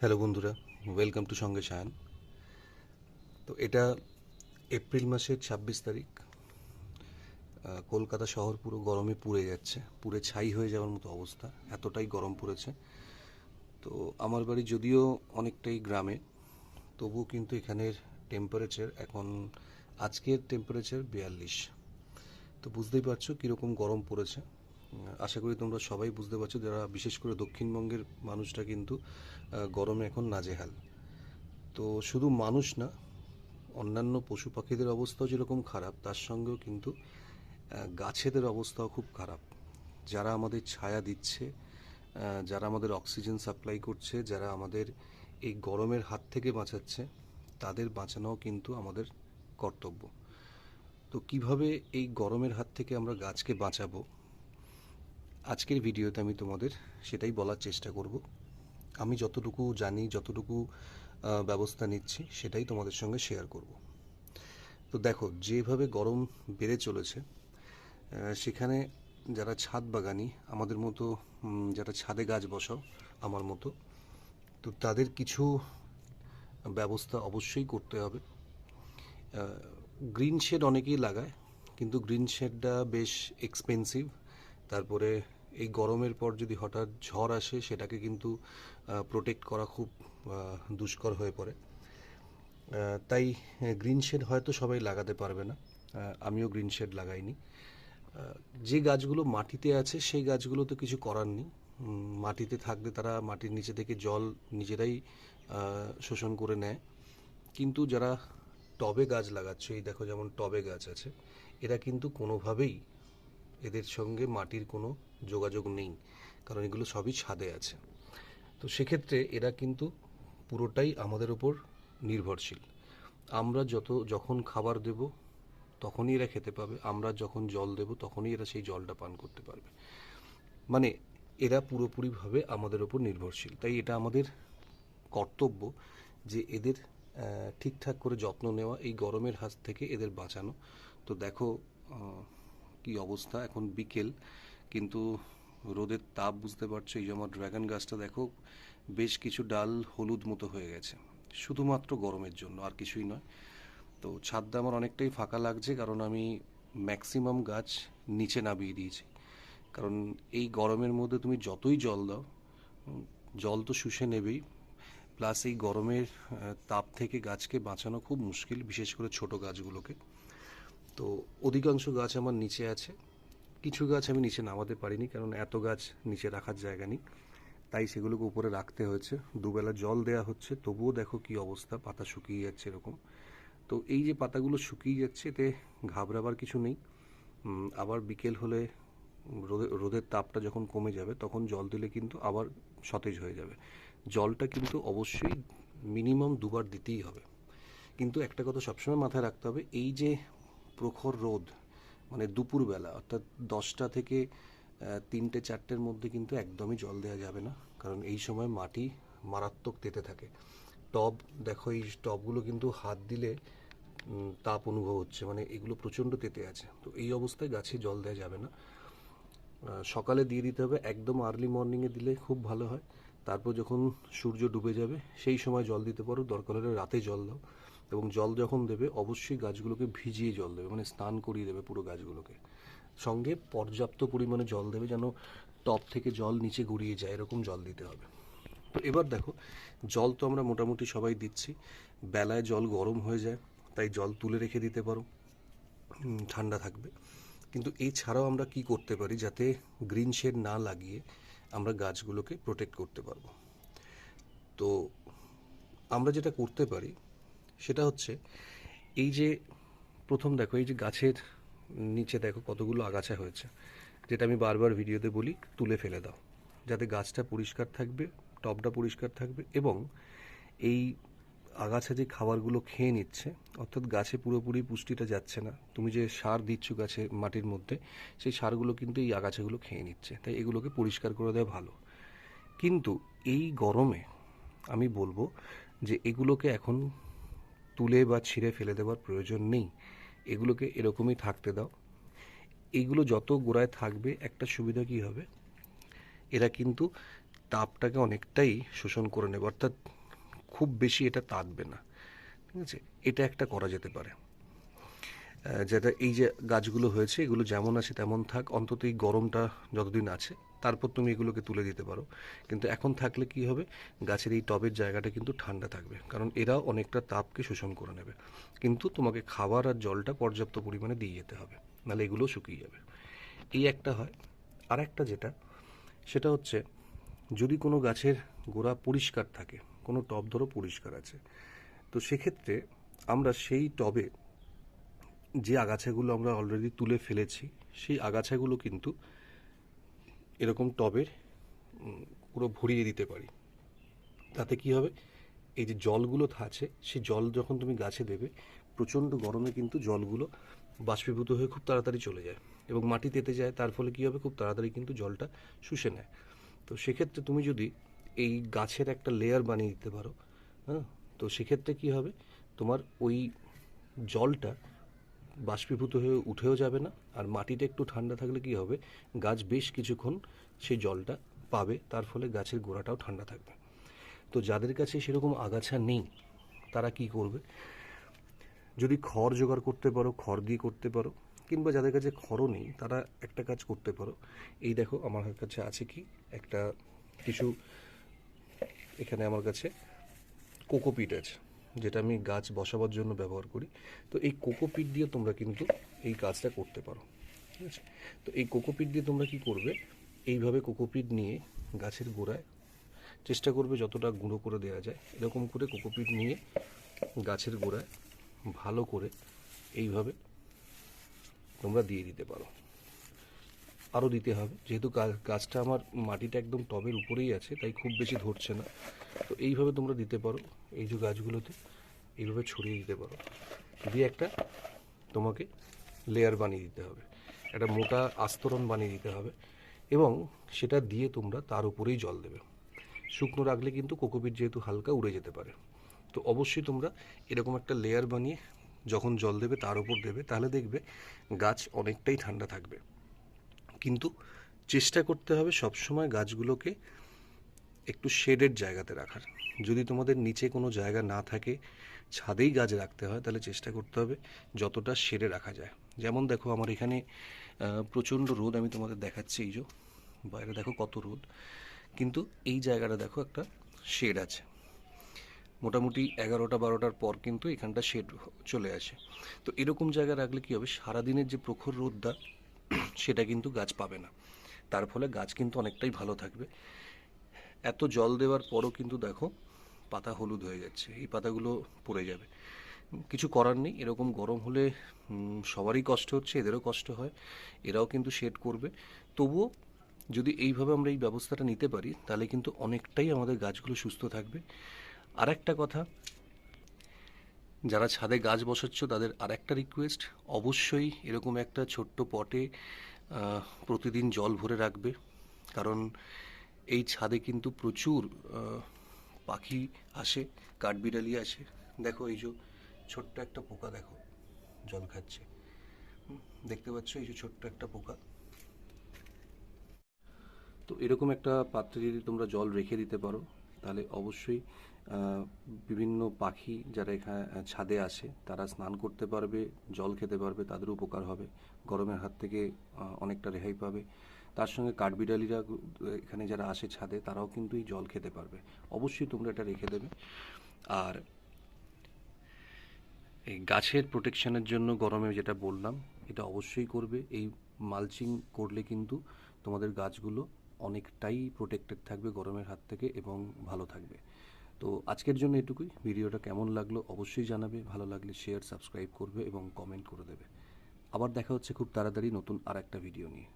Hello বন্ধুরা welcome to সঙ্গে সায়ন তো এটা এপ্রিল মাসের ছাব্বিশ তারিখ। কলকাতা শহর পুরো গরমে পুড়ে যাচ্ছে, পুড়ে ছাই হয়ে যাওয়ার মতো অবস্থা, এতটাই গরম পড়েছে। তো আমার বাড়ি যদিও অনেকটাই গ্রামে, তবুও কিন্তু এখানের টেম্পারেচার এখন, আজকের টেম্পারেচার বিয়াল্লিশ। তো বুঝতেই পারছ কীরকম গরম পড়েছে। আশা করি তোমরা সবাই বুঝতে পারছ যারা বিশেষ করে দক্ষিণবঙ্গের মানুষটা কিন্তু গরমে এখন নাজেহাল। তো শুধু মানুষ না, অন্যান্য পশু পাখিদের অবস্থাও যেরকম খারাপ, তার সঙ্গেও কিন্তু গাছেদের অবস্থাও খুব খারাপ। যারা আমাদের ছায়া দিচ্ছে যারা আমাদের অক্সিজেন সাপ্লাই করছে, যারা আমাদের এই গরমের হাত থেকে বাঁচাচ্ছে, তাদের বাঁচানোও কিন্তু আমাদের কর্তব্য। তো কীভাবে এই গরমের হাত থেকে আমরা গাছকে বাঁচাবো? আজকের ভিডিওতে আমি তোমাদের সেটাই বলার চেষ্টা করব। আমি যতটুকু জানি, যতটুকু ব্যবস্থা নিচ্ছি, সেটাই তোমাদের সঙ্গে শেয়ার করব। তো দেখো, যেভাবে গরম বেড়ে চলেছে সেখানে যারা ছাদ বাগানি, আমাদের মতো যারা ছাদে গাছ বসাও, আমার মতো, তো তাদের কিছু ব্যবস্থা অবশ্যই করতে হবে। গ্রিন শেড অনেকেই লাগায়, কিন্তু গ্রিন শেডটা বেশ এক্সপেন্সিভ তারপরে এই গরমের পর যদি হঠাৎ ঝড় আসে, সেটাকে কিন্তু প্রোটেক্ট করা খুব দুষ্কর হয়ে পড়ে। তাই গ্রিন শেড হয়তো সবাই লাগাতে পারবে না। আমিও গ্রিন শেড লাগাইনি। যে গাছগুলো মাটিতে আছে, সেই গাছগুলো তো কিছু করার নেই। মাটিতে থাকলে তারা মাটির নিচে থেকে জল নিজেরাই শোষণ করে নেয়। কিন্তু যারা টবে গাছ লাগাচ্ছে, এই দেখো যেমন টবে গাছ আছে, এরা কিন্তু কোনোভাবেই এদের সঙ্গে মাটির কোনো যোগাযোগ নেই, কারণ এগুলো সবই ছাদে আছে। তো সেক্ষেত্রে এরা কিন্তু পুরোটাই আমাদের ওপর নির্ভরশীল। আমরা যত, যখন খাবার দেব, তখনই এরা খেতে পাবে। আমরা যখন জল দেব, তখনই এরা সেই জলটা পান করতে পারবে। মানে এরা পুরোপুরিভাবে আমাদের ওপর নির্ভরশীল। তাই এটা আমাদের কর্তব্য যে এদের ঠিকঠাক করে যত্ন নেওয়া, এই গরমের হাত থেকে এদের বাঁচানো। তো দেখো কি অবস্থা? এখন বিকেল, কিন্তু রোদের তাপ বুঝতে পারছ, এই যে আমার ড্রাগন গাছটা দেখো, বেশ কিছু ডাল হলুদ মতো হয়ে গেছে। শুধুমাত্র গরমের জন্য, আর কিছুই নয়। তো ছাদটা আমার অনেকটাই ফাঁকা লাগছে, কারণ আমি ম্যাক্সিমাম গাছ নিচে নামিয়ে দিয়েছি। কারণ এই গরমের মধ্যে তুমি যতই জল দাও জল তো শুষে নেবেই। প্লাস এই গরমের তাপ থেকে গাছকে বাঁচানো খুব মুশকিল, বিশেষ করে ছোট গাছগুলোকে। তো অধিকাংশ গাছ আমার নিচে আছে। কিছু গাছ আমি নিচে নামাতে পারিনি, কারণ এত গাছ নিচে রাখার জায়গা নেই। তাই সেগুলোকে উপরে রাখতে হয়েছে। দুবেলা জল দেওয়া হচ্ছে, তবুও দেখো কি অবস্থা, পাতা শুকিয়ে যাচ্ছে এরকম। তো এই যে পাতাগুলো শুকিয়ে যাচ্ছে, এতে ঘাবড়াবার কিছু নেই। আবার বিকেল হলে রোদে, রোদের তাপটা যখন কমে যাবে, তখন জল দিলে কিন্তু আবার সতেজ হয়ে যাবে। জলটা কিন্তু অবশ্যই মিনিমাম দুবার দিতেই হবে। কিন্তু একটা কথা সবসময় মাথায় রাখতে হবে, এই যে প্রখর রোদ মানে দুপুরবেলা, অর্থাৎ দশটা থেকে তিনটে, চারটের মধ্যে কিন্তু একদমই জল দেওয়া যাবে না, কারণ এই সময় মাটি মারাত্মক তেতে থাকে। টব, দেখো এই টবগুলো কিন্তু হাত দিলে তাপ অনুভব হচ্ছে মানে এগুলো প্রচণ্ড তেতে আছে। তো এই অবস্থায় গাছে জল দেওয়া যাবে না। সকালে দিয়ে দিতে হবে, একদম আর্লি মর্নিংয়ে দিলে খুব ভালো হয়। তারপর যখন সূর্য ডুবে যাবে, সেই সময় জল দিতে পারো, দরকার হলে রাতে জল দাও। এবং জল যখন দেবে, অবশ্যই গাছগুলোকে ভিজিয়ে জল দেবে মানে স্নান করিয়ে দেবে পুরো গাছগুলোকে। সঙ্গে পর্যাপ্ত পরিমাণে জল দেবে যেন টপ থেকে জল নিচে গড়িয়ে যায়, এরকম জল দিতে হবে। তো এবার দেখো, জল তো আমরা মোটামুটি সবাই দিচ্ছি। বেলায় জল গরম হয়ে যায়, তাই জল তুলে রেখে দিতে পারো। ঠান্ডা থাকবে। কিন্তু এছাড়াও আমরা কি করতে পারি যাতে গ্রিন শেড না লাগিয়ে আমরা গাছগুলোকে প্রোটেক্ট করতে পারব? তো আমরা যেটা করতে পারি সেটা হচ্ছে, এই যে প্রথম দেখো, এই যে গাছের নিচে দেখো কতগুলো আগাছা হয়েছে, যেটা আমি বারবার ভিডিওতে বলি, তুলে ফেলে দাও। যাতে গাছটা পরিষ্কার থাকবে, টবটা পরিষ্কার থাকবে এবং এই আগাছা যে খাবারগুলো খেয়ে নিচ্ছে, অর্থাৎ গাছে পুরোপুরি পুষ্টিটা যাচ্ছে না, তুমি যে সার দিচ্ছ গাছে, মাটির মধ্যে, সেই সারগুলো কিন্তু এই আগাছাগুলো খেয়ে নিচ্ছে। তাই এগুলোকে পরিষ্কার করে দেওয়া ভালো। কিন্তু এই গরমে আমি বলব যে এগুলোকে এখন তুলে বা ছিঁড়ে ফেলে দেওয়ার প্রয়োজন নেই। এগুলোকে এরকমই থাকতে দাও। এগুলো যত গোড়ায় থাকবে, একটা সুবিধা কি হবে? এরা কিন্তু তাপটাকে অনেকটাই শোষণ করে নেবে। অর্থাৎ খুব বেশি এটা তাকবে না। ঠিক আছে? এটা একটা করা যেতে পারে। যেটা এই যে গাছগুলো হয়েছে, এগুলো যেমন আছে তেমন থাক। অন্তত এই গরমটা যতদিন আছে তারপর তুমি এগুলোকে তুলে দিতে পারো। কিন্তু এখন থাকলে কি হবে? গাছের এই টবের জায়গাটা কিন্তু ঠান্ডা থাকবে। কারণ এরাও অনেকটা তাপকে শোষণ করে নেবে। কিন্তু তোমাকে খাবার আর জলটা পর্যাপ্ত পরিমাণে দিয়ে যেতে হবে। নাহলে এগুলো শুকিয়ে যাবে। এই একটা হয়। আর একটা যেটা, সেটা হচ্ছে যদি কোনো গাছের গোড়া পরিষ্কার থাকে, কোনো টব ধরো পরিষ্কার আছে, তো সেক্ষেত্রে আমরা সেই টবে যে আগাছাগুলো আমরা অলরেডি তুলে ফেলেছি, সেই আগাছাগুলো কিন্তু এরকম টবের পুরো ভরিয়ে দিতে পারি। তাতে কি হবে? এই যে জলগুলো আছে সেই জল যখন তুমি গাছে দেবে, প্রচণ্ড গরমে কিন্তু জলগুলো বাষ্পীভূত হয়ে খুব তাড়াতাড়ি চলে যায় এবং মাটি তেতে যায়। তার ফলে কি হবে? খুব তাড়াতাড়ি কিন্তু জলটা শুষে নেয়। তো সেক্ষেত্রে তুমি যদি এই গাছের একটা লেয়ার বানিয়ে দিতে পারো হ্যাঁ? তো সেক্ষেত্রে কি হবে? তোমার ওই জলটা বাষ্পীভূত হয়ে উঠেও যাবে না। আর মাটিটা একটু ঠান্ডা থাকলে কি হবে? গাছ বেশ কিছুক্ষণ সেই জলটা পাবে, তার ফলে গাছের গোড়াটাও ঠান্ডা থাকবে। তো যাদের কাছে সেরকম আগাছা নেই, তারা কি করবে? যদি খড় জোগাড় করতে পারো, খড় দিয়ে করতে পারো, কিংবা যাদের কাছে খড়ও নেই, তারা একটা কাজ করতে পারো। এই দেখো, আমার কাছে আছে কি? একটা কিছু, এখানে আমার কাছে কোকোপিট আছে। যেটা আমি গাছ বসাবার জন্য ব্যবহার করি, তো এই কোকোপিট দিয়ে তোমরা কিন্তু এই কাজটা করতে পারো, ঠিক আছে? তো এই কোকোপিট দিয়ে তোমরা কি করবে, এইভাবে কোকোপিট নিয়ে গাছের গোড়ায় চেষ্টা করবে যতটা গুঁড়ো করে দেওয়া যায়, এরকম করে কোকোপিট নিয়ে গাছের গোড়ায় ভালো করে এইভাবে তোমরা দিয়ে দিতে পারো। আরও দিতে হবে, যেহেতু গাছটা আমার মাটিটা একদম টবের উপরেই আছে, তাই খুব বেশি ধরছে না। তো এইভাবে তোমরা দিতে পারো। এই যে গাছগুলোতে এইভাবে ছড়িয়ে দিতে পারো। দিয়ে একটা তোমাকে লেয়ার বানিয়ে দিতে হবে। একটা মোটা আস্তরণ বানিয়ে দিতে হবে এবং সেটা দিয়ে তোমরা তার উপরেই জল দেবে। শুকনো রাখলে কিন্তু কোকোপিট যেহেতু হালকা উড়ে যেতে পারে। তো অবশ্যই তোমরা এরকম একটা লেয়ার বানিয়ে যখন জল দেবে তার উপর দেবে, তাহলে দেখবে গাছ অনেকটাই ঠান্ডা থাকবে। কিন্তু চেষ্টা করতে হবে সবসময় গাছগুলোকে একটু শেডের জায়গাতে রাখার। যদি তোমাদের নিচে কোনো জায়গা না থাকে, ছাদেই গাছ রাখতে হয়, তাহলে চেষ্টা করতে হবে যতটা শেডে রাখা যায়। যেমন দেখো, আমার এখানে প্রচণ্ড রোদ আমি তোমাদের দেখাচ্ছি, এই যে, বাইরে দেখো কত রোদ। কিন্তু এই জায়গাটা দেখো একটা শেড আছে। মোটামুটি এগারোটা বারোটার পর কিন্তু এখানটা শেড চলে আসে। তো এরকম জায়গা রাখলে কী হবে? সারাদিনের যে প্রখর রোদটা, সেটা কিন্তু গাছ পাবে না। তার ফলে গাছ কিন্তু অনেকটাই ভালো থাকবে। এত জল দেওয়ার পরও কিন্তু দেখো পাতা হলুদ হয়ে যাচ্ছে, এই পাতাগুলো পড়ে যাবে। কিছু করার নেই, এরকম গরম হলে সবারই কষ্ট হচ্ছে, এদেরও কষ্ট হয়, এরাও কিন্তু শেড করবে। তবুও যদি এইভাবে আমরা এই ব্যবস্থাটা নিতে পারি, তাহলে কিন্তু অনেকটাই আমাদের গাছগুলো সুস্থ থাকবে। আর একটা কথা, যারা ছাদে গাছ বসাচ্ছ, তাদের আর একটা রিকোয়েস্ট অবশ্যই এরকম একটা ছোট্ট পটে প্রতিদিন জল ভরে রাখবে। কারণ এই ছাদে কিন্তু প্রচুর পাখি আসে, কাঠবিড়ালি আসে। দেখো এই যে ছোট্ট একটা পোকা দেখো, জল খাচ্ছে। দেখতে পাচ্ছ এই যে ছোট্ট একটা পোকা। তো এরকম একটা পাত্রে যদি তোমরা জল রেখে দিতে পারো, তাহলে অবশ্যই বিভিন্ন পাখি যারা এখানে ছাদে আসে, তারা স্নান করতে পারবে, জল খেতে পারবে, তাদের উপকার হবে। গরমের হাত থেকে অনেকটা রেহাই পাবে। তার সঙ্গে কাঠবিড়ালিরা এখানে যারা আসে ছাদে, তারাও কিন্তু এই জল খেতে পারবে। অবশ্যই তোমরা এটা রেখে দেবে। আর এই গাছের প্রোটেকশনের জন্য গরমে যেটা বললাম, এটা অবশ্যই করবে। এই মালচিং করলে কিন্তু তোমাদের গাছগুলো অনেকটাই প্রোটেক্টেড থাকবে গরমের হাত থেকে এবং ভালো থাকবে। তো আজকের জন্য এটুকুই। ভিডিওটা কেমন লাগল অবশ্যই জানাবে। ভালো লাগলে শেয়ার সাবস্ক্রাইব করবে এবং কমেন্ট করে দেবে। আবার দেখা হচ্ছে খুব তাড়াতাড়ি নতুন আর একটা ভিডিও নিয়ে।